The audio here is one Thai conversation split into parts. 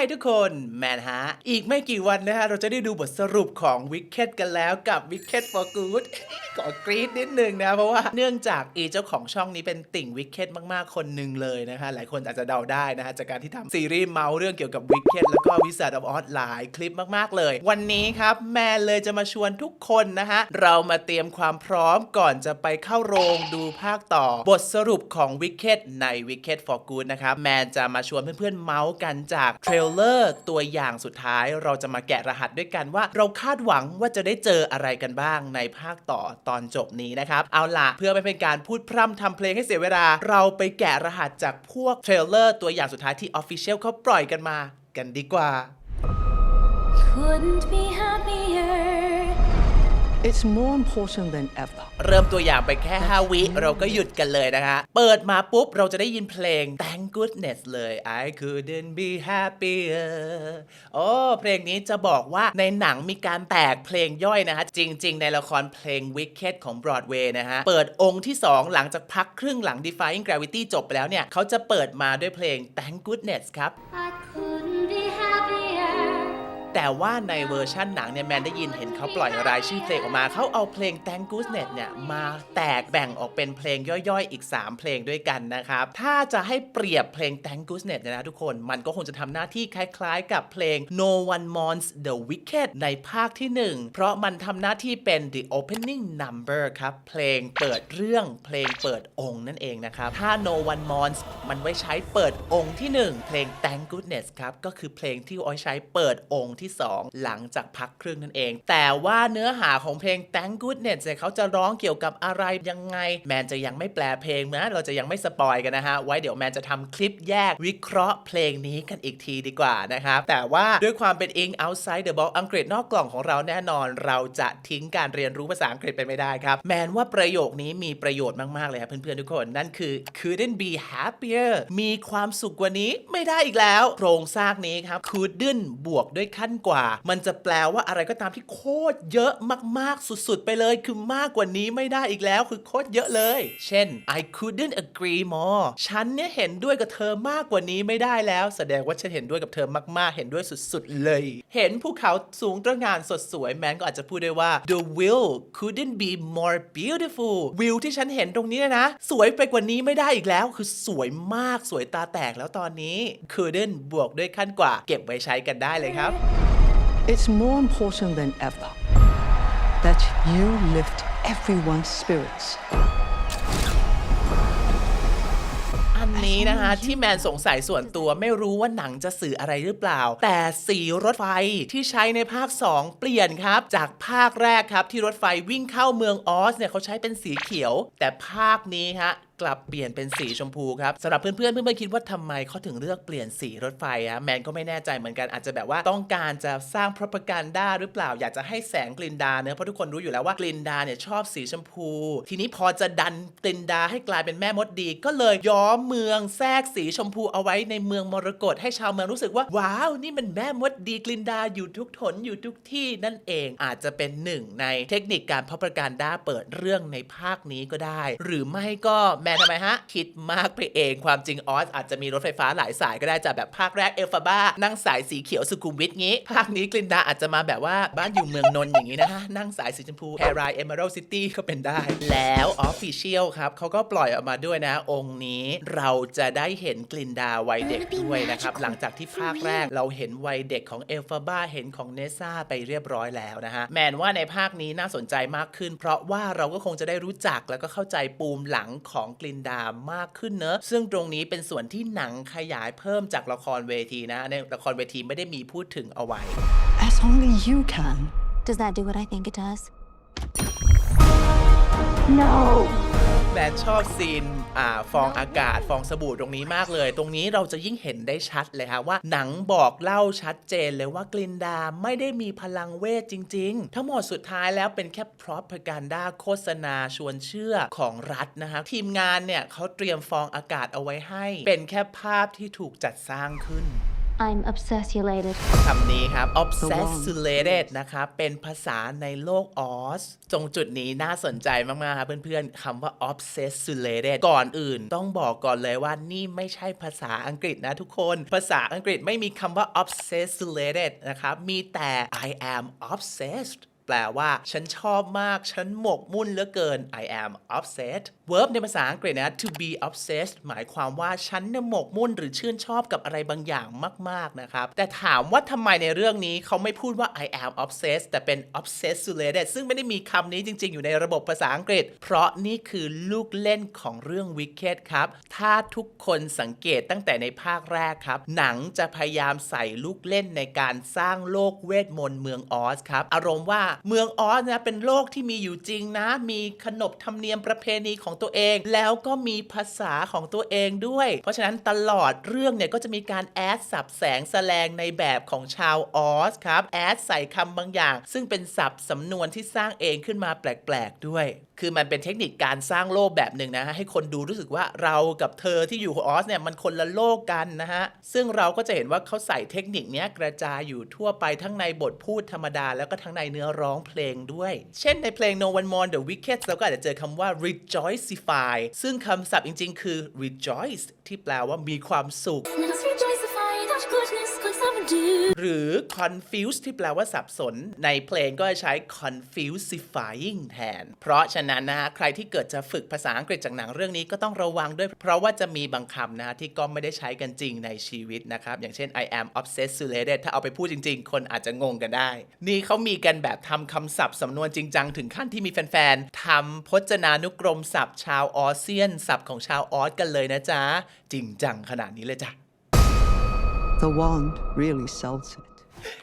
Hi ทุกคนแมนฮะ อีกไม่กี่วันนะฮะ เราจะได้ดูบทสรุปของ Wicked กันแล้วกับ Wicked for Good ขอกรี๊ดนิดนึงนะ เพราะว่าเนื่องจากอีเจ้าของช่องนี้เป็นติ่ง Wicked มากๆ คนหนึ่งเลยนะคะ หลายคนอาจจะเดาได้นะฮะ จากการที่ทำซีรีส์เมาส์เรื่องเกี่ยวกับ Wicked แล้วก็ Wizard of Oz หลายคลิปมากๆเลย วันนี้ครับแมนเลยจะมาชวนทุกคนนะฮะเรามาเตรียมความพร้อมก่อนจะไปเข้าโรงดูภาคต่อบทสรุปของ Wicked ใน Wicked for Good นะครับแมนจะมาชวนเพื่อนๆเมาส์กันจากเทรลเลอร์ตัวอย่างสุดท้ายเราจะมาแกะรหัสด้วยกันว่า เราคาดหวังว่าจะได้เจออะไรกันบ้างในภาคต่อตอนจบนี้นะครับ เอาล่ะเพื่อไม่เป็นการพูดพร่ำทำเพลงให้เสียเวลา เราไปแกะรหัสจากพวกเทรลเลอร์ตัวอย่างสุดท้ายที่ Official เขาปล่อยกันมากันดีกว่า Couldn't be happier. It's more important than ever. เริ่มตัวอย่างไปแค่ 5 วิเราก็หยุดกันเลยนะคะ เปิดมาปุ๊บ เราจะได้ยินเพลง Thank goodness เลย I couldn't be happier โอ้ เพลงนี้จะบอกว่าในหนังมีการแตกเพลงย่อยนะคะ จริง ๆ ในละครเพลง Wicked ของ Broadway นะฮะ เปิดองค์ที่ 2 หลังจากพักครึ่งหลัง Defying Gravity จบไปแล้วเนี่ย เขาจะเปิดมาด้วยเพลง Thank goodness ครับ I couldn't be happier. แต่ว่าในเวอร์ชั่นหนังเนี่ยแมนได้ยินเห็นเขาปล่อยรายชื่อเพลงออกมา เขาเอาเพลง Thank Goodness เนี่ยมาแตกแบ่งออกเป็นเพลงย่อยๆ อีก 3 เพลงด้วยกันนะครับ ถ้าจะให้เปรียบเพลง Thank Goodness เนี่ยนะทุกคน มันก็คงจะทำหน้าที่คล้ายๆ กับเพลง No One Mourns the Wicked ในภาคที่ 1 เพราะมันทำหน้าที่เป็น the opening number ครับ เพลงเปิดเรื่องเพลงเปิดองค์นั่นเองนะครับ ถ้า No One Mourns มันไว้ใช้เปิดองค์ที่ 1 เพลง Thank Goodness ครับ ก็คือเพลงที่เอาไว้ใช้เปิดองค์ที่2 หลังจากพักครึ่งนั่นเอง แต่ว่าเนื้อหาของเพลง Thank Goodness เนี่ยเขาจะร้องเกี่ยวกับอะไรยังไง แมนจะยังไม่แปลเพลงนะเราจะยังไม่สปอยกันนะฮะ ไว้เดี๋ยวแมนจะทำคลิปแยกวิเคราะห์เพลงนี้กันอีกทีดีกว่านะครับ แต่ว่าด้วยความเป็น Ink Outside the Box อังกฤษนอกกล่องของเราแน่นอน เราจะทิ้งการเรียนรู้ภาษาอังกฤษไปไม่ได้ครับ แมนว่าประโยคนี้มีประโยชน์มาก ๆ เลยครับเพื่อนๆทุกคน นั่นคือ couldn't be happier มีความสุขกว่านี้ไม่ได้อีกแล้ว โครงสร้างนี้ครับ couldn't บวกด้วยขั้นกว่า มันจะแปลว่าอะไรก็ตามที่โคตรเยอะมากๆสุดๆ ไปเลย คือมากกว่านี้ไม่ได้อีกแล้วคือโคตรเยอะเลย เช่น I couldn't agree more ฉันเนี่ยเห็นด้วยกับเธอมากกว่านี้ไม่ได้แล้ว แสดงว่าฉันเห็นด้วยกับเธอมากๆ เห็นด้วยสุดๆเลย เห็นภูเขาสูงตระหง่านสดสวยแมนก็อาจจะพูดได้ว่า the view couldn't be more beautiful วิวที่ฉันเห็นตรงนี้นะ สวยไปกว่านี้ไม่ได้อีกแล้ว คือสวยมากสวยตาแตกแล้วตอนนี้ couldn't บวกด้วยขั้นกว่า เก็บไว้ใช้กันได้เลยครับ It's more important than ever that you lift everyone's spirits. อันนี้นะคะที่แมนสงสัยส่วนตัวไม่รู้ว่าหนังจะสื่ออะไรหรือเปล่า แต่สีรถไฟที่ใช้ในภาค 2 เปลี่ยนครับ จากภาคแรกครับที่รถไฟวิ่งเข้าเมืองออสเนี่ยเขาใช้เป็นสีเขียว แต่ภาคนี้ฮะ กลับเปลี่ยนเป็นสีชมพูครับสำหรับเพื่อนๆเพื่อนๆคิดว่าทำไมเขาถึงเลือกเปลี่ยนสีรถไฟอะแมนก็ไม่แน่ใจเหมือนกันอาจจะแบบว่าต้องการจะสร้างพ r o p a g a n d a หรือเปล่าอยากจะให้แสงกลินดาเนอะเพราะทุกคนรู้อยู่แล้วว่ากลินดาเนี่ยชอบสีชมพู ทีนี้พอจะดันกลินดาให้กลายเป็นแม่มดดี ก็เลยย้อมเมืองแทรกสีชมพูเอาไว้ในเมืองมรกตให้ชาวเมืองรู้สึกว่าว้าวนี่มันแม่มดดีกลินดาอยู่ทุกถนอยู่ทุกที่นั่นเองอาจจะเป็นหนึ่งในเทคนิคการพ r o p a g a n d a เปิดเรื่องในภาคนี้ก็ได้ หรือไม่ก็แมนทำไมฮะ คิดมากไปเองความจริงออสอาจจะมีรถไฟฟ้าหลายสายก็ได้จากแบบภาคแรกเอลฟาบ้า นั่งสายสีเขียวสุขุมวิทงี้ ภาคนี้กลินดาอาจจะมาแบบว่าบ้านอยู่เมืองนนท์อย่างนี้นะฮะ นั่งสายสีชมพูแอรายเอเมอรัลซิตี้ก็เป็นได้ แล้วออฟฟิเชียลครับเขาก็ปล่อยออกมาด้วยนะ องค์นี้เราจะได้เห็นกลินดาวัยเด็กด้วยนะครับหลังจากที่ภาคแรกเราเห็นวัยเด็กของเอลฟาบ้าเห็นของเนซ่าไปเรียบร้อยแล้วนะฮะแมนว่าในภาคนี้น่าสนใจมากขึ้น เพราะว่าเราก็คงจะได้รู้จักแล้วก็เข้าใจปูมหลังของกลินดามากขึ้นเนอะซึ่งตรงนี้เป็นส่วนที่หนังขยายเพิ่มจากละครเวทีนะ ในละครเวทีไม่ได้มีพูดถึงเอาไว้ As only you can. Does that do what I think it does? No! แมนชอบซีนอ่าฟองอากาศฟองสบู่ตรงนี้มากเลย ตรงนี้เราจะยิ่งเห็นได้ชัดเลยครับว่าหนังบอกเล่าชัดเจนเลยว่ากลินดาไม่ได้มีพลังเวทจริง ๆ ทั้งหมดสุดท้ายแล้วเป็นแค่พร็อพกันดาโฆษณาชวนเชื่อของรัฐนะครับทีมงานเนี่ยเขาเตรียมฟองอากาศเอาไว้ให้ เป็นแค่ภาพที่ถูกจัดสร้างขึ้น I'm obsessulated. คำนี้ครับ obsessulated นะครับ เป็นภาษาในโลกออส ตรงจุดนี้น่าสนใจมาก ๆ ครับเพื่อน ๆ คำว่า obsessulated ก่อนอื่น ต้องบอกก่อนเลยว่านี่ไม่ใช่ภาษาอังกฤษนะทุกคน ภาษาอังกฤษไม่มีคำว่า obsessulated นะครับ มีแต่ I am obsessed แปลว่า ฉันชอบมาก ฉันหมกมุ่นเหลือเกิน I am obsessed verb ในภาษาอังกฤษนะ to be obsessed หมายความว่าฉันเนี่ยหมกมุ่นหรือชื่นชอบกับอะไรบางอย่างมาก ๆ นะครับ แต่ถามว่าทำไมในเรื่องนี้เขาไม่พูดว่า I am obsessed แต่เป็น obsessulated ซึ่งไม่ได้มีคำนี้จริง ๆ อยู่ในระบบภาษาอังกฤษ เพราะนี่คือลูกเล่นของเรื่อง Wicked ครับ ถ้าทุกคนสังเกตตั้งแต่ในภาคแรกครับ หนังจะพยายามใส่ลูกเล่นในการสร้างโลกเวทมนต์เมืองออสครับ อารมณ์ว่าเมืองออสนะเป็นโลกที่มีอยู่จริงนะ มีขนบธรรมเนียมประเพณีของตัวเอง แล้วก็มีภาษาของตัวเองด้วย เพราะฉะนั้นตลอดเรื่องเนี่ยก็จะมีการแอดสับแสงแสลงในแบบของชาวออสครับแอดใส่คำบางอย่าง ซึ่งเป็นศัพท์สำนวนที่สร้างเองขึ้นมาแปลกๆด้วย คือมันเป็นเทคนิคการสร้างโลกแบบหนึ่งนะฮะให้คนดูรู้สึกว่าเรากับเธอที่อยู่ออสเนี่ยมันคนละโลกกันนะฮะซึ่งเราก็จะเห็นว่าเขาใส่เทคนิคนี้กระจายอยู่ทั่วไปทั้งในบทพูดธรรมดา แล้วก็ทั้งในเนื้อร้องเพลงด้วย เช่นในเพลง No One More The Wicked เราก็อาจจะเจอคำว่า rejoicify ซึ่งคำศัพท์จริง ๆ คือ rejoice ที่แปลว่ามีความสุข Let us rejoicify หรือ confuse ที่แปลว่าสับสน ในเพลงก็จะใช้ confusifying แทน เพราะฉะนั้นนะฮะใครที่เกิดจะฝึกภาษาอังกฤษจากหนังเรื่องนี้ก็ต้องระวังด้วย เพราะว่าจะมีบางคำนะฮะที่ก็ไม่ได้ใช้กันจริงในชีวิตนะครับ อย่างเช่น I am obsessulated ถ้าเอาไปพูดจริง ๆ คนอาจจะงงกันได้ นี่เขามีกันแบบทำคำศัพท์สำนวนจริงจังถึงขั้นที่มีแฟนๆทำพจนานุกรมศัพท์ชาวออเซียนศัพท์ของชาวออสกันเลยนะจ๊ะจริงจังขนาดนี้เลยจ้ะ The wand really sells it.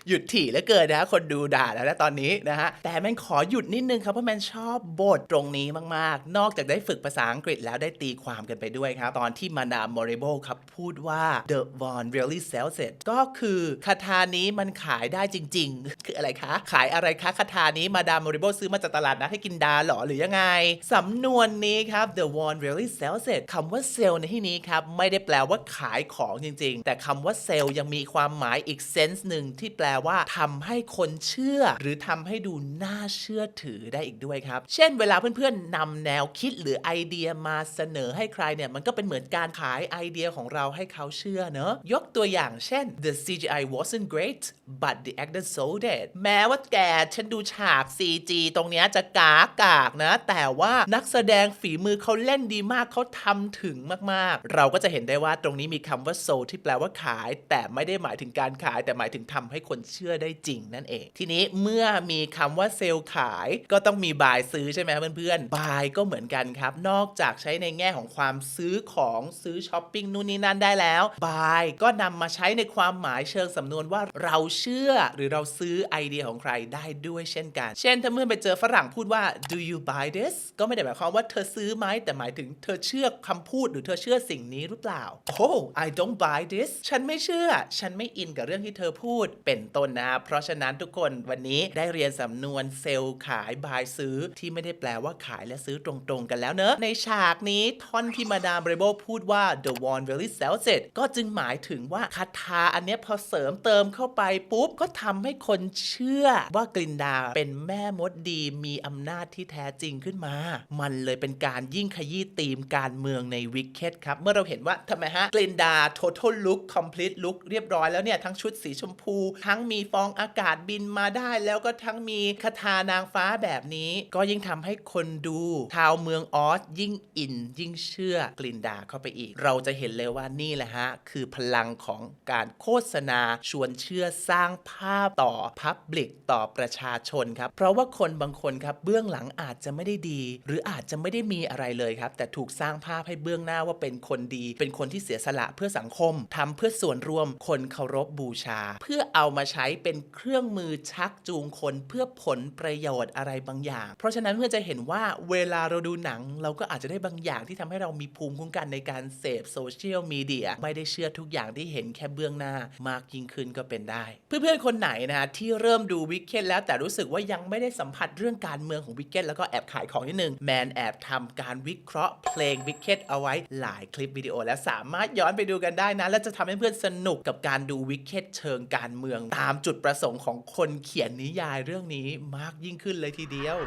หยุดถี่เหลือเกินนะคนดูด่าแล้วนะตอนนี้นะฮะ แต่แมนขอหยุดนิดนึงครับ เพราะแมนชอบบทตรงนี้มาก ๆ นอกจากได้ฝึกภาษาอังกฤษแล้วได้ตีความกันไปด้วยครับ ตอนที่มาดามมอริโบครับ พูดว่า the wand really sells it ก็คือคาถานี้มันขายได้จริง ๆ คืออะไรคะ ขายอะไรคะคาถานี้มาดามมอริโบซื้อมาจากตลาดนะให้กินดาหรอหรือยังไง สำนวนนี้ครับ the wand really sells it คำว่าเซลล์ในที่นี้ครับไม่ได้แปลว่าขายของจริง ๆ แต่คำว่าเซลล์ยังมีความหมายอีกเซนส์หนึ่งที่ที่แปลว่าทำให้คนเชื่อ หรือทำให้ดูน่าเชื่อถือได้อีกด้วยครับ เช่น เวลาเพื่อนๆนำแนวคิดหรือไอเดียมาเสนอให้ใครเนี่ยมันก็เป็นเหมือนการขายไอเดียของเราให้เขาเชื่อเนอะยกตัวอย่างเช่น the CGI wasn't great but the actor sold it แม้ว่าแกฉันดูฉาก CG ตรงเนี้ยจะกากากนะ แต่ว่านักแสดงฝีมือเขาเล่นดีมากเขาทำถึงมากๆ เราก็จะเห็นได้ว่าตรงนี้มีคำว่า sold ที่แปลว่าขาย แต่ไม่ได้หมายถึงการขาย แต่หมายถึงทำใให้คนเชื่อได้จริงนั่นเอง ทีนี้เมื่อมีคำว่าเซลล์ขายก็ต้องมีบายซื้อใช่ไหมเพื่อนๆบายก็เหมือนกันครับ นอกจากใช้ในแง่ของความซื้อของซื้อช้อปปิ้งนู่นนี่นั่นได้แล้วบายก็นำมาใช้ในความหมายเชิงสำนวนว่าเราเชื่อหรือเราซื้อไอเดียของใครได้ด้วยเช่นกัน เช่นถ้าเมื่อไปเจอฝรั่งพูดว่า do you buy this ก็ไม่ได้หมายความว่าเธอซื้อไหมแต่หมายถึงเธอเชื่อคำพูดหรือเธอเชื่อสิ่งนี้หรือเปล่า oh I don't buy this ฉันไม่เชื่อ ฉันไม่อินกับเรื่องที่เธอพูดเป็นต้นนะเพราะฉะนั้นทุกคนวันนี้ได้เรียนสำนวนเซลล์ขายบายซื้อที่ไม่ได้แปลว่าขายและซื้อตรงๆกันแล้วเนอะในฉากนี้ท่อนที่มาดามเรโบพูดว่า the one really sells it ก็จึงหมายถึงว่าคาถาอันนี้พอเสริมเติมเข้าไปปุ๊บ ก็ทำให้คนเชื่อว่ากลินดาเป็นแม่มดดีมีอำนาจที่แท้จริงขึ้นมา มันเลยเป็นการยิ่งขยี้ธีมการเมืองในวิกเก็ตครับ เมื่อเราเห็นว่าทำไมฮะกลินดา total look complete look เรียบร้อยแล้วเนี่ย ทั้งชุดสีชมพูทั้งมีฟองอากาศบินมาได้ แล้วก็ทั้งมีคาถานางฟ้าแบบนี้ ก็ยิ่งทำให้คนดูชาวเมืองออสยิ่งอิน ยิ่งเชื่อกลินดาเข้าไปอีก เราจะเห็นเลยว่านี่แหละฮะ คือพลังของการโฆษณาชวนเชื่อสร้างภาพต่อพับลิกต่อประชาชนครับ เพราะว่าคนบางคนครับเบื้องหลังอาจจะไม่ได้ดี หรืออาจจะไม่ได้มีอะไรเลยครับ แต่ถูกสร้างภาพให้เบื้องหน้าว่าเป็นคนดี เป็นคนที่เสียสละเพื่อสังคมทำเพื่อส่วนรวมคนเคารพบูชา เพื่อเอาเอามาใช้เป็นเครื่องมือชักจูงคนเพื่อผลประโยชน์อะไรบางอย่าง เพราะฉะนั้นเพื่อจะเห็นว่าเวลาเราดูหนัง เราก็อาจจะได้บางอย่างที่ทำให้เรามีภูมิคุ้มกันในการเสพโซเชียลมีเดียไม่ได้เชื่อทุกอย่างที่เห็นแค่เบื้องหน้ามากยิ่งขึ้นก็เป็นได้ เพื่อนๆคนไหนนะที่เริ่มดูวิกเก็ตแล้วแต่รู้สึกว่ายังไม่ได้สัมผัสเรื่องการเมืองของวิกเก็ตแล้วก็แอบขายของนิดนึงแมนแอบทำการวิเคราะห์เพลงวิกเก็ตเอาไว้หลายคลิปวิดีโอและสามารถย้อนไปดูกันได้นะและจะทำให้เพื่อนสนุกกับการดูวิกเก็ตเชิงการเมืองตามจุดประสงค์ของคนเขียนนิยายเรื่องนี้มากยิ่งขึ้นเลยทีเดียว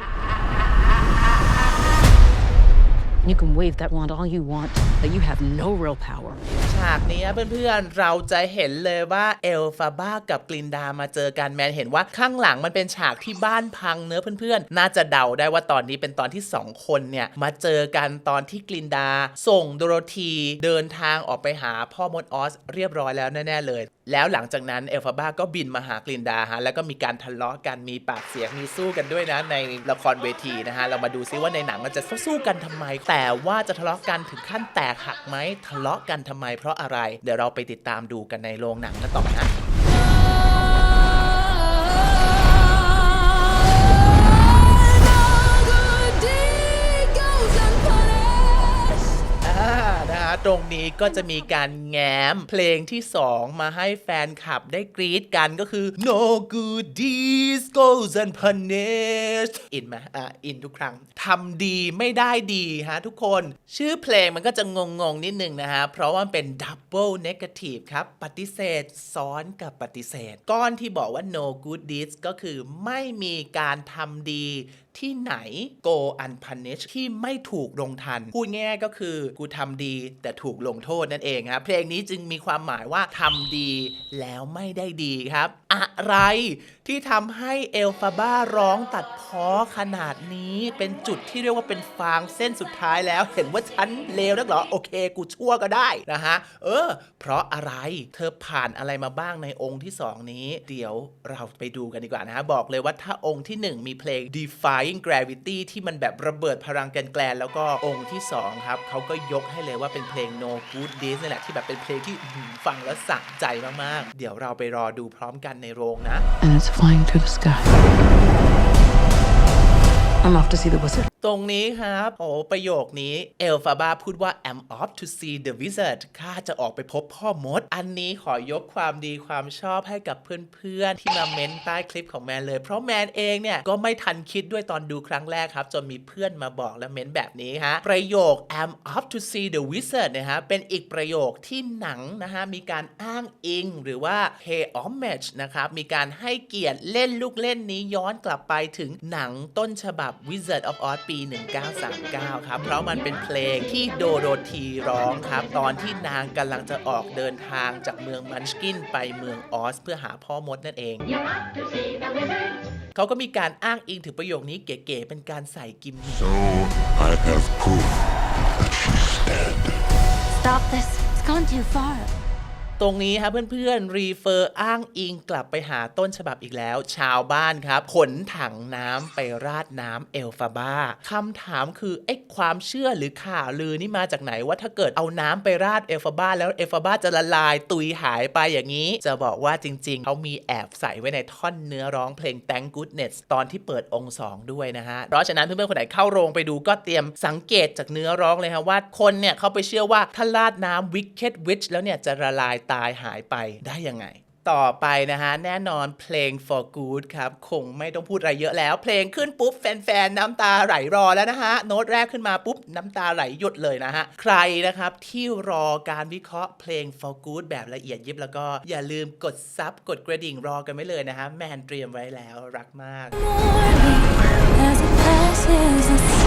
You can wave that wand all you want, but you have no real power. ฉากนี้เพื่อนๆ เราจะเห็นเลยว่าเอลฟาบ้ากับกลินดามาเจอกันแมนเห็นว่าข้างหลังมันเป็นฉากที่บ้านพังเนื้อะเพื่อนๆ น่าจะเดาได้ว่าตอนนี้เป็นตอนที่ 2 คนเนี่ย มาเจอกันตอนที่กลินดา ส่งโดโรธีเดินทางออกไปหาพ่อมดออสเรียบร้อยแล้วแน่ๆเลย แล้วหลังจากนั้นเอลฟาบ้าก็บินมาหากลินดาฮะแล้วก็มีการทะเลาะกันมีปากเสียงมีสู้กันด้วยนะในละครเวทีนะฮะเรามาดูซิว่าในหนังมันจะสู้กันทำไมแต่แต่ว่าจะทะเลาะกันถึงขั้นแตกหักไหมทะเลาะกันทำไมเพราะอะไร เดี๋ยวเราไปติดตามดูกันในโรงหนังกันต่อนะ ตรงนี้ก็จะมีการแง้มเพลงที่ 2 มาให้แฟนคลับได้กรี๊ดกันก็คือ no good deeds goes unpunished อินไหมอ่าอินทุกครั้งทำดีไม่ได้ดีฮะทุกคน ชื่อเพลงมันก็จะงงๆนิดนึงนะฮะ เพราะว่ามันเป็น double negative ครับ ปฏิเสธซ้อนกับปฏิเสธ ก้อนที่บอกว่า no good deeds ก็คือไม่มีการทำดีที่ไหน go unpunished ที่ไม่ถูกลงทัน พูดง่ายก็คือ กูทำดีแต่ถูกลงโทษนั่นเองครับเพลงนี้จึงมีความหมายว่าทำดีแล้วไม่ได้ดีครับ อะไร ที่ทำให้เอลฟาบ้าร้องตัดพ้อขนาดนี้เป็นจุดที่เรียกว่าเป็นฟางเส้นสุดท้ายแล้ว เห็นว่าฉันเลวนักเหรอ โอเค กูชั่วก็ได้นะฮะ เออ เพราะอะไรเธอผ่านอะไรมาบ้างในองค์ที่ 2 นี้ เดี๋ยวเราไปดูกันดีกว่านะฮะ บอกเลยว่าถ้าองค์ที่ 1 มีเพลง Defying Gravity ที่มันแบบระเบิดพลังกันแกลนแล้วก็องค์ที่ 2 ครับเขาก็ยกให้เลยว่าเป็นเพลง No Good Deeds นี่แหละที่แบบเป็นเพลงที่ฟังแล้วสะใจมากๆ เดี๋ยวเราไปรอดูพร้อมกัน ในโรงนะ And it's flying through the sky. I'm off to see the wizard. ตรงนี้ครับโอ้ประโยคนี้เอลฟาบาพูดว่า I'm off to see the wizard ข้าจะออกไปพบพ่อมด อันนี้ขอยกความดีความชอบให้กับเพื่อนๆ ที่มาเม้นใต้คลิปของแมนเลย เพราะแมนเองเนี่ย ก็ไม่ทันคิดด้วยตอนดูครั้งแรกครับ จนมีเพื่อนมาบอกและเม้นแบบนี้ฮะ ประโยค I'm off to see the wizard นะฮะ เป็นอีกประโยคที่หนังนะฮะ มีการอ้างอิงหรือว่า pay homage นะครับ มีการให้เกียรติเล่นลูกเล่นนี้ย้อนกลับไปถึงหนังต้นฉบับ Wizard of Oz ปี 1939 ครับ เพราะมันเป็นเพลงที่โดโรธีร้องครับ ตอนที่นางกำลังจะออกเดินทางจากเมืองมันชกินไปเมืองออส เพื่อหาพ่อมดนั่นเองเขาก็มีการอ้างอิงถึงประโยคนี้เก๋ๆเป็นการใส่กิมมิค So I have proof that she's dead. Stop this. It's gone too far. ตรงนี้ครับเพื่อนๆรีเฟอร์อ้างอิงกลับไปหาต้นฉบับอีกแล้ว ชาวบ้านครับขนถังน้ำไปราดน้ำเอลฟาบ้าคำถามคือไอ้ความเชื่อหรือข่าวลือนี่มาจากไหนว่าถ้าเกิดเอาน้ำไปราดเอลฟาบ้า แล้วเอลฟาบ้าจะละลายตุยหายไปอย่างนี้ จะบอกว่าจริง ๆเขามีแอบใส่ไว้ในท่อนเนื้อร้องเพลง Thank Goodness ตอนที่เปิดองค์2ด้วยนะฮะเพราะฉะนั้นเพื่อนๆคนไหนเข้าโรงไปดูก็เตรียมสังเกตจากเนื้อร้องเลยฮะว่าคนเนี่ยเขาไปเชื่อว่าถ้าราดน้ำ Wicked Witch แล้วเนี่ยจะละลายตายหายไปได้ยังไง ต่อไปนะฮะ แน่นอนเพลง for good ครับ คงไม่ต้องพูดอะไรเยอะแล้ว เพลงขึ้นปุ๊บ แฟนๆ น้ำตาไหลรอแล้วนะฮะ โน้ตแรกขึ้นมาปุ๊บ น้ำตาไหลหยดเลยนะฮะ ใครนะครับที่รอการวิเคราะห์เพลง for good แบบละเอียดยิบแล้วก็อย่าลืมกดซับกดกระดิ่งรอกันไว้เลยนะฮะแมนเตรียมไว้แล้วรักมาก Morning as it passes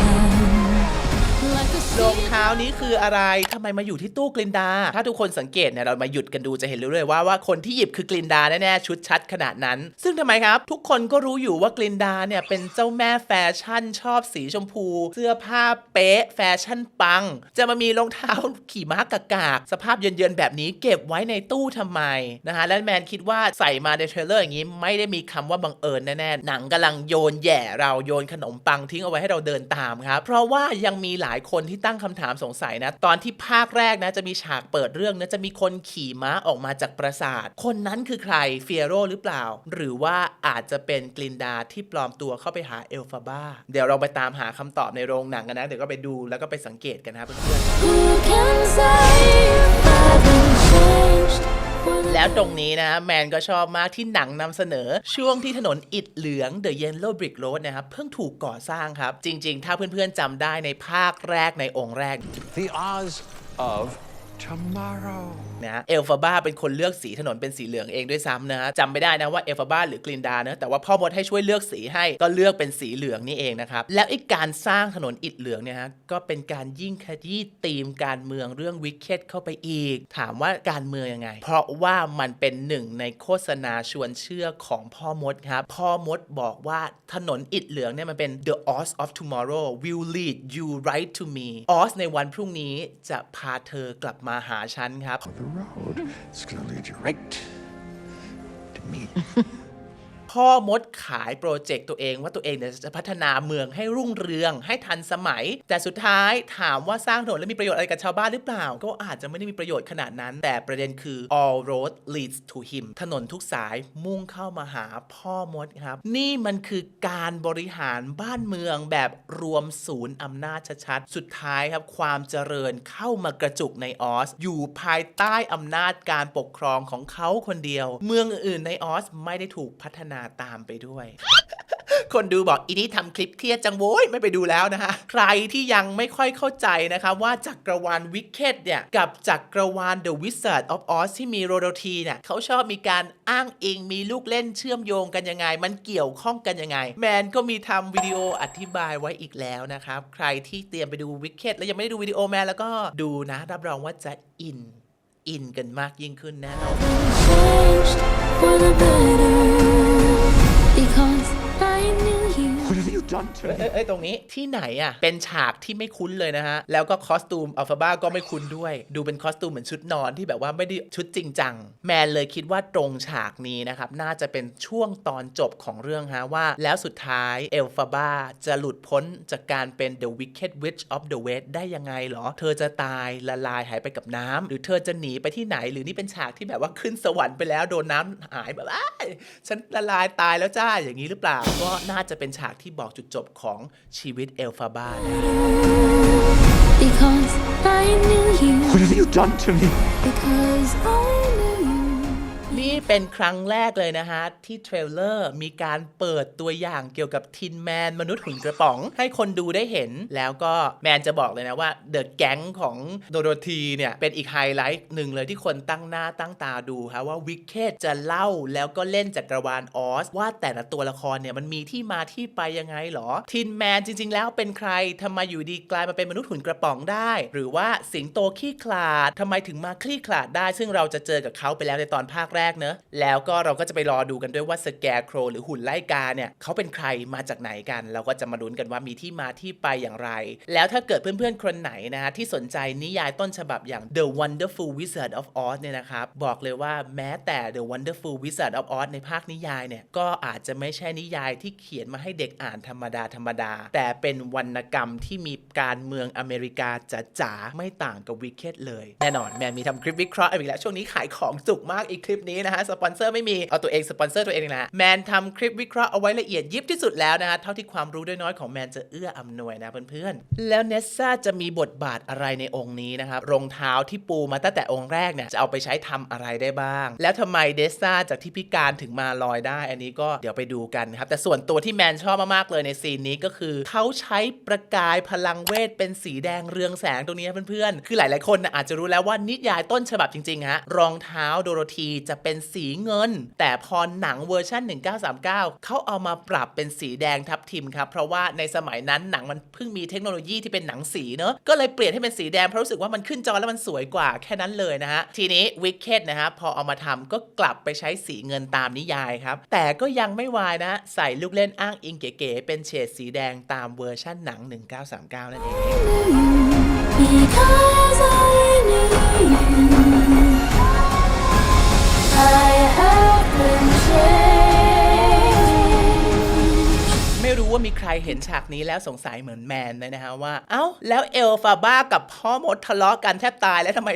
รองเท้านี้คืออะไรทำไมมาอยู่ที่ตู้กลินดา ถ้าทุกคนสังเกตเนี่ยเรามาหยุดกันดูจะเห็นรู้เลยว่าว่าคนที่หยิบคือกลินดาแน่ๆชุดชัดขนาดนั้น ซึ่งทำไมครับ ทุกคนก็รู้อยู่ว่ากลินดาเนี่ยเป็นเจ้าแม่แฟชั่นชอบสีชมพู เสื้อผ้าเป๊ะ แฟชั่นปัง จะมามีรองเท้าขี่ม้ากากากสภาพเยินๆแบบนี้เก็บไว้ในตู้ทำไมนะฮะและแมนคิดว่าใส่มาในเทรลเลอร์อย่างนี้ไม่ได้มีคำว่าบังเอิญแน่ๆหนังกำลังโยนแย่เราโยนขนมปังทิ้งเอาไว้ให้เราเดินตามครับเพราะว่ายังมีหลายายคนที่ตั้งคำถามสงสัยนะ ตอนที่ภาคแรกนะจะมีฉากเปิดเรื่องนะจะมีคนขี่ม้าออกมาจากปราสาท คนนั้นคือใครเฟียโรหรือเปล่า หรือว่าอาจจะเป็นกลินดาที่ปลอมตัวเข้าไปหาเอลฟาบ้า เดี๋ยวเราไปตามหาคำตอบในโรงหนังกันนะ เดี๋ยวก็ไปดูแล้วก็ไปสังเกตกันนะเพื่อนๆ แล้วตรงนี้นะแมนก็ชอบมากที่หนังนำเสนอ ช่วงที่ถนนอิฐเหลือง The Yellow Brick Road นะครับเพิ่งถูกก่อสร้างครับ จริง ๆ ถ้าเพื่อนๆจำได้ในภาคแรกในองค์แรก The Oz of. นะฮะเอลฟาบ้าเป็นคนเลือกสีถนนเป็นสีเหลืองเองด้วยซ้ำนะฮะจำไม่ได้นะว่าเอลฟาบ้าหรือกลินดาเนะแต่ว่าพ่อมดให้ช่วยเลือกสีให้ก็เลือกเป็นสีเหลืองนี่เองนะครับ แล้วไอ้การสร้างถนนอิฐเหลืองเนี่ยฮะก็เป็นการยิ่งขยี้ธีมการเมืองเรื่องวิกเก็ตเข้าไปอีก ถามว่าการเมืองยังไง เพราะว่ามันเป็นหนึ่งในโฆษณาชวนเชื่อของพ่อมดครับ พ่อมดบอกว่าถนนอิฐเหลืองเนี่ยมันเป็น the Oz of tomorrow will lead you right to me Oz ในวันพรุ่งนี้จะพาเธอกลับมหาฉันครับ The road is gonna lead you right to me. พ่อมดขายโปรเจกต์ตัวเองว่าตัวเองเนี่ยจะพัฒนาเมืองให้รุ่งเรืองให้ทันสมัย แต่สุดท้ายถามว่าสร้างถนนแล้วมีประโยชน์อะไรกับชาวบ้านหรือเปล่า ก็อาจจะไม่ได้มีประโยชน์ขนาดนั้น แต่ประเด็นคือ all road leads to him ถนนทุกสายมุ่งเข้ามาหาพ่อมดครับ นี่มันคือการบริหารบ้านเมืองแบบรวมศูนย์อำนาจชัดๆสุดท้ายครับความเจริญเข้ามากระจุกในออส อยู่ภายใต้อำนาจการปกครองของเขาคนเดียว เมืองอื่นในออสไม่ได้ถูกพัฒนาตามไปด้วย คนดูบอกอีนี่ทำคลิปเครียดจังโว้ยไม่ไปดูแล้วนะฮะ ใครที่ยังไม่ค่อยเข้าใจนะคะว่าจักรวาลวิกเก็ตเนี่ย กับจักรวาล The Wizard of Oz ที่มีโรโดทีเนี่ยเขาชอบมีการอ้างอิงมีลูกเล่นเชื่อมโยงกันยังไง มันเกี่ยวข้องกันยังไง แมนก็มีทำวิดีโออธิบายไว้อีกแล้วนะครับ ใครที่เตรียมไปดูวิกเก็ตแล้วยังไม่ได้ดูวิดีโอแมนแล้วก็ดูนะ รับรองว่าจะอินอินกันมากยิ่งขึ้นแน่นอน เอ้ย me? เอ้ยตรงนี้ที่ไหนอะเป็นฉากที่ไม่คุ้นเลยนะฮะ แล้วก็คอสตูมอัลฟาบ้าก็ไม่คุ้นด้วย ดูเป็นคอสตูมเหมือนชุดนอนที่แบบว่าไม่ได้ชุดจริงจัง แมนเลยคิดว่าตรงฉากนี้นะครับ น่าจะเป็นช่วงตอนจบของเรื่องฮะว่า แล้วสุดท้ายเอลฟาบ้าจะหลุดพ้นจากการเป็น The Wicked Witch of the West ได้ยังไงเหรอ เธอจะตายละลายหายไปกับน้ำหรือเธอจะหนีไปที่ไหนหรือนี่เป็นฉากที่แบบว่าขึ้นสวรรค์ไปแล้วโดนน้ำหายแบบอ้ายฉันละลายตายแล้วจ้าอย่างนี้หรือเปล่า ก็น่าจะเป็นฉากที่บอกจุดจบของชีวิตเอลฟาบ้านะ Because I knew you. What have you done to me? Because I knew you. นี่เป็นครั้งแรกเลยนะฮะ ที่เทรลเลอร์มีการเปิดตัวอย่างเกี่ยวกับทินแมนมนุษย์หุ่นกระป๋อง ให้คนดูได้เห็น แล้วก็แมนจะบอกเลยนะว่าเดอะแก๊งของโดโรธีเนี่ย เป็นอีกไฮไลท์หนึ่งเลยที่คนตั้งหน้าตั้งตาดูฮะว่าวิกเกตจะเล่าแล้วก็เล่นจักรวาลออส ว่าแต่ละตัวละครเนี่ยมันมีที่มาที่ไปยังไงหรอ ทินแมนจริง ๆ แล้วเป็นใครทำไมอยู่ดีกลายมาเป็นมนุษย์หุ่นกระป๋องได้ หรือว่าสิงโตขี้ขลาดทำไมถึงมาคลี่ขลาดได้ ซึ่งเราจะเจอกับเขาไปแล้วในตอนภาคแรกเนอะแล้วก็เราก็จะไปรอดูกันด้วยว่าสแกร์โครหรือหุ่นไล่กาเนี่ยเขาเป็นใครมาจากไหนกัน เราก็จะมาลุ้นกันว่ามีที่มาที่ไปอย่างไร แล้วถ้าเกิดเพื่อนๆ คนไหนนะฮะที่สนใจนิยายต้นฉบับอย่าง The Wonderful Wizard of Oz เนี่ยนะครับบอกเลยว่าแม้แต่ The Wonderful Wizard of Oz ในภาคนิยายเนี่ยก็อาจจะไม่ใช่นิยายที่เขียนมาให้เด็กอ่านธรรมดาธรรมดา แต่เป็นวรรณกรรมที่มีการเมืองอเมริกาจ๋าๆไม่ต่างกับวิกเก็ตเลย แน่นอนแมนมีทำคลิปวิเคราะห์อีกแล้วช่วงนี้ขายของจุกมากอีกคลิปนี้นะฮะสปอนเซอร์ไม่มีเอาตัวเองสปอนเซอร์ตัวเองนะแมนทำคลิปวิเคราะห์เอาไว้ละเอียดยิบที่สุดแล้วนะฮะเท่าที่ความรู้ด้วยน้อยของแมนจะเอื้ออำนวยนะเพื่อนๆแล้วเนสซ่าจะมีบทบาทอะไรในองค์นี้นะครับรองเท้าที่ปูมาตั้งแต่องค์แรกเนี่ยจะเอาไปใช้ทำอะไรได้บ้าง แล้วทำไมเดสซ่าจากที่พิการถึงมาลอยได้ อันนี้ก็เดี๋ยวไปดูกันครับแต่ส่วนตัวที่แมนชอบมากๆเลยในซีนนี้ก็คือเขาใช้ประกายพลังเวทเป็นสีแดงเรืองแสงตรงนี้เพื่อนๆคือหลายๆคนนะอาจจะรู้แล้วว่านิยายต้นฉบับจริงๆฮะรองเท้าโดโรธีจะเป็นสีเงิน แต่พอหนังเวอร์ชัน1939 เขาเอามาปรับเป็นสีแดงทับทิมครับ เพราะว่าในสมัยนั้นหนังมันเพิ่งมีเทคโนโลยีที่เป็นหนังสีเนอะก็เลยเปลี่ยนให้เป็นสีแดงเพราะรู้สึกว่ามันขึ้นจอแล้วมันสวยกว่าแค่นั้นเลยนะฮะ ทีนี้วิกเก็ตนะฮะพอเอามาทำก็กลับไปใช้สีเงินตามนิยายครับ แต่ก็ยังไม่วายนะใส่ลูกเล่นอ้างอิงเก๋ๆเป็นเฉดสีแดงตามเวอร์ชั่นหนัง 1939 นั่นเอง Because I knew you. I have been changed. ไม่รู้ว่ามีใครเห็นฉากนี้แล้วสงสัยเหมือนแมนเลยนะฮะว่า เอ้า แล้วเอลฟาบ้ากับพ่อมดทะเลาะกันแทบตายแล้วทำไม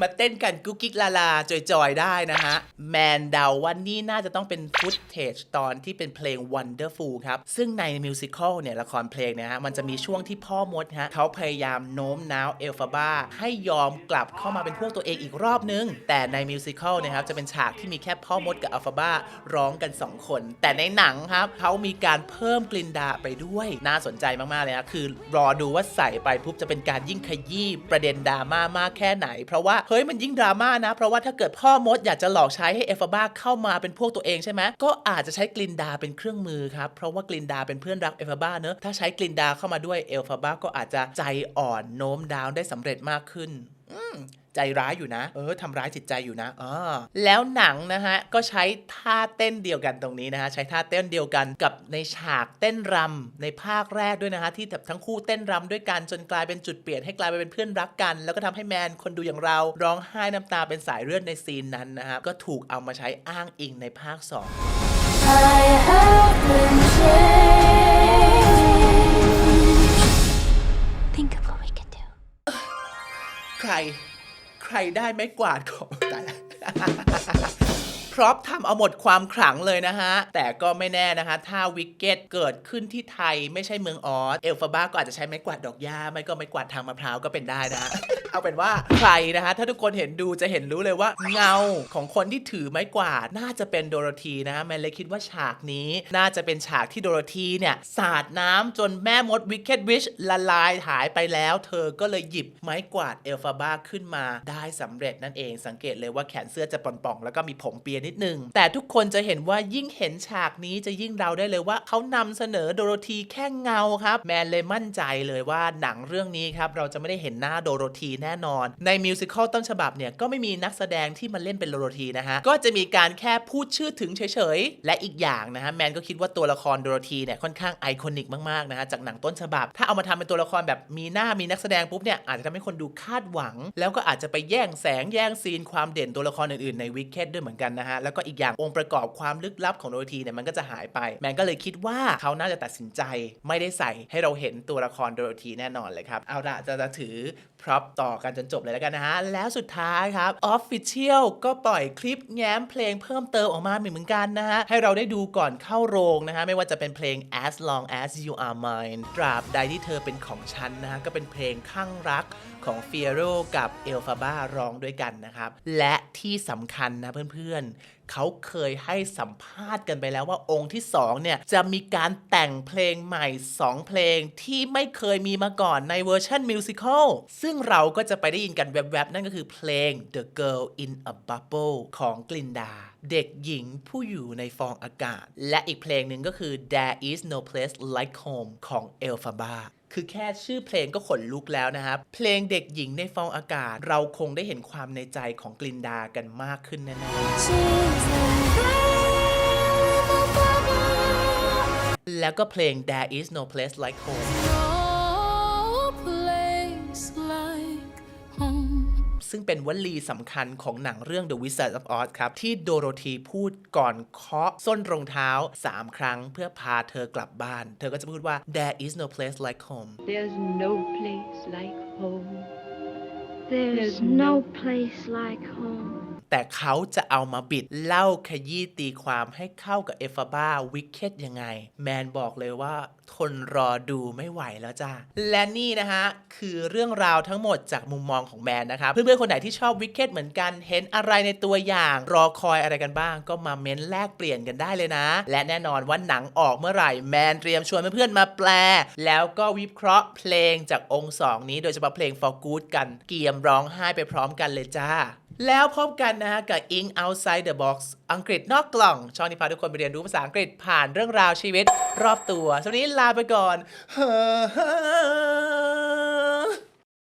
มาเต้นกันกุ๊กกิ๊กลาลาจอยๆ ได้นะฮะ แมนเดาว่านี่น่าจะต้องเป็นฟุตเทจตอนที่เป็นเพลง Wonderful ครับ ซึ่งในมิวสิควลเนี่ยละครเพลงเนี่ยฮะมันจะมีช่วงที่พ่อมดฮะเขาพยายามโน้มน้าวเอลฟาบ้าให้ยอมกลับเข้ามาเป็นพวกตัวเองอีกรอบนึง แต่ในมิวสิควลเนี่ยครับจะเป็นฉากที่มีแค่พ่อมดกับอัลฟาบ้าร้องกัน 2 คน แต่ในหนังครับเขามีการเพิ่มกลินดาไปด้วย น่าสนใจมาก ๆ เลยนะ คือรอดูว่าใส่ไปปุ๊บจะเป็นการยิ่งขยี้ประเด็นดราม่ามากแค่ไหน เพราะว่า เฮ้ยมันยิ่งดราม่านะ เพราะว่าถ้าเกิดพ่อมดอยากจะหลอกใช้ให้เอฟาบ้าเข้ามาเป็นพวกตัวเองใช่ไหมก็อาจจะใช้กลินดาเป็นเครื่องมือครับ เพราะว่ากลินดาเป็นเพื่อนรักเอฟาบ้าเนอะถ้าใช้กลินดาเข้ามาด้วยเอฟาบ้าก็อาจจะใจอ่อนโน้มดาวได้สำเร็จมากขึ้นใจร้ายอยู่นะ เออทำร้ายจิตใจอยู่นะอ๋อแล้วหนังนะฮะ ก็ใช้ท่าเต้นเดียวกันตรงนี้นะฮะ ใช้ท่าเต้นเดียวกันกับในฉากเต้นรำในภาคแรกด้วยนะฮะ ที่แบบทั้งคู่เต้นรำด้วยกันจนกลายเป็นจุดเปลี่ยนให้กลายไปเป็นเพื่อนรักกัน แล้วก็ทำให้แมนคนดูอย่างเราร้องไห้น้ำตาเป็นสายเลือดในซีนนั้นนะครับก็ถูกเอามาใช้อ้างอิงในภาค 2 I have been changed. ใคร ใครได้ไม้กวาดของตายละ พร็อพทำเอาหมดความขลังเลยนะฮะ แต่ก็ไม่แน่นะคะ ถ้าวิกเก็ตเกิดขึ้นที่ไทยไม่ใช่เมืองออสเอลฟาบ้าก็อาจจะใช้ไม้กวาดดอกหญ้าไม่ก็ไม้กวาดทางมะพร้าวก็เป็นได้นะ เอาเป็นว่าใครนะฮะถ้าทุกคนเห็นดูจะเห็นรู้เลยว่าเงาของคนที่ถือไม้กวาดน่าจะเป็นโดโรธีนะฮะแมนเลยคิดว่าฉากนี้น่าจะเป็นฉากที่โดโรธีเนี่ยสาดน้ำจนแม่มดวิกเก็ตวิชละลายหายไปแล้ว เธอก็เลยหยิบไม้กวาดเอลฟาบ้าขึ้นมาได้สำเร็จนั่นเองสังเกตเลยว่าแขนเสื้อจะป่องๆแล้วก็มีผมเปียนิดนึง แต่ทุกคนจะเห็นว่ายิ่งเห็นฉากนี้จะยิ่งเดาได้เลยว่าเขานำเสนอโดโรธีแค่เงาครับแมนเลยมั่นใจเลยว่าหนังเรื่องนี้ครับเราจะไม่ได้เห็นหน้าโดโรธีแน่นอน ในมิวสิควลต้นฉบับเนี่ยก็ไม่มีนักแสดงที่มาเล่นเป็นโดโรธีนะฮะก็จะมีการแค่พูดชื่อถึงเฉยๆและอีกอย่างนะฮะแมนก็คิดว่าตัวละครโดโรธีเนี่ยค่อนข้างไอคอนิกมากๆนะฮะจากหนังต้นฉบับ ถ้าเอามาทำเป็นตัวละครแบบมีหน้ามีนักแสดงปุ๊บเนี่ยอาจจะทำให้คนดูคาดหวัง แล้วก็อาจจะไปแย่งแสงแย่งซีนความเด่นตัวละครอื่นๆในวิกเก็ตด้วยเหมือนกันนะฮะแล้วก็อีกอย่างองค์ประกอบความลึกลับของโดโรธีเนี่ยมันก็จะหายไป แมนก็เลยคิดว่าเขาน่าจะตัดสินใจไม่ได้ใส่ให้เราเห็นตัวละครโดโรธีแน่นอนเลยครับ เอาละจะจะถือพร็อพต่อกันจนจบเลยแล้วกันนะฮะ แล้วสุดท้ายครับ Official ก็ปล่อยคลิปแง้มเพลงเพิ่มเติมออกมาเหมือนกันนะฮะ ให้เราได้ดูก่อนเข้าโรงนะฮะ ไม่ว่าจะเป็นเพลง As Long As You Are Mine ตราบใดที่เธอเป็นของฉันนะฮะ ก็เป็นเพลงข้างรัก ของเฟียโรกับเอลฟาบ้าร้องด้วยกันนะครับ และที่สำคัญนะเพื่อนๆ เขาเคยให้สัมภาษณ์กันไปแล้วว่าองค์ที่2เนี่ยจะมีการแต่งเพลงใหม่ 2 เพลงที่ไม่เคยมีมาก่อนในเวอร์ชันมิวสิควลซึ่งเราก็จะไปได้ยินกันแวบๆ นั่นก็คือเพลง The Girl in a Bubble ของกลินดาเด็กหญิงผู้อยู่ในฟองอากาศ และอีกเพลงหนึ่งก็คือ There is no place like home ของ Elphaba คือแค่ชื่อเพลงก็ขนลุกแล้วนะครับ เพลงเด็กหญิงในฟองอากาศ เราคงได้เห็นความในใจของกลินดากันมากขึ้นแน่ๆแล้วก็เพลง There is no place like home ซึ่งเป็นวลีสำคัญของหนังเรื่อง The Wizard of Oz ครับ ที่โดโรธีพูดก่อนเคาะส้นรองเท้า 3 ครั้งเพื่อพาเธอกลับบ้าน เธอก็จะพูดว่า There is no place like home There's no place like home. There's no place like home. แต่เขาจะเอามาบิดเล่าขยี้ตีความให้เข้ากับเอฟาบ้าวิกเก็ตยังไง แมนบอกเลยว่าทนรอดูไม่ไหวแล้วจ้าและนี่นะฮะ คือเรื่องราวทั้งหมดจากมุมมองของแมนนะครับ เพื่อนๆ คนไหนที่ชอบวิกเก็ตเหมือนกัน เห็นอะไรในตัวอย่าง รอคอยอะไรกันบ้าง ก็มาเม้นแลกเปลี่ยนกันได้เลยนะ และแน่นอนว่าหนังออกเมื่อไหร่แมนเตรียมชวนเพื่อนๆมาแปล แล้วก็วิเคราะห์เพลงจากองค์สองนี้โดยเฉพาะเพลง For Good กัน เกียมร้องไห้ไปพร้อมกันเลยจ้า แล้วพบกันนะฮะกับ Ink Outside the Box อังกฤษนอกกล่อง ช่องที่พาทุกคนไปเรียนรู้ภาษาอังกฤษผ่านเรื่องราวชีวิตรอบตัวสวัสดีลาไปก่อน